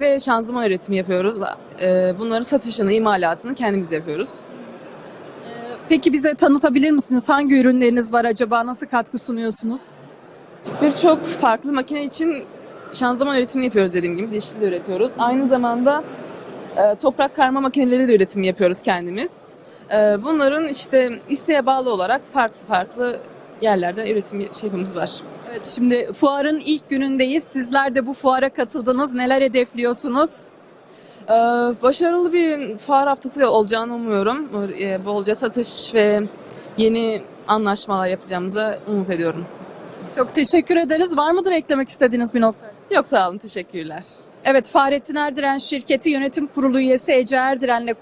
ve şanzıman üretimi yapıyoruz. Ee, Bunların satışını, imalatını kendimiz yapıyoruz. Peki bize tanıtabilir misiniz? Hangi ürünleriniz var acaba? Nasıl katkı sunuyorsunuz? Birçok farklı makine için şanzıman üretimi yapıyoruz dediğim gibi. Dişli de üretiyoruz. Aynı zamanda e, toprak karma makineleri de üretim yapıyoruz kendimiz. E, Bunların işte isteğe bağlı olarak farklı farklı yerlerde üretim şeyimiz var. Evet şimdi fuarın ilk günündeyiz. Sizler de bu fuara katıldınız. Neler hedefliyorsunuz? Ee, Başarılı bir fuar haftası olacağını umuyorum. Ee, Bolca satış ve yeni anlaşmalar yapacağımıza umut ediyorum. Çok teşekkür ederiz. Var mıdır eklemek istediğiniz bir nokta? Yok sağ olun, teşekkürler. Evet Fahrettin Erdiren şirketi yönetim kurulu üyesi Ece Erdiren'le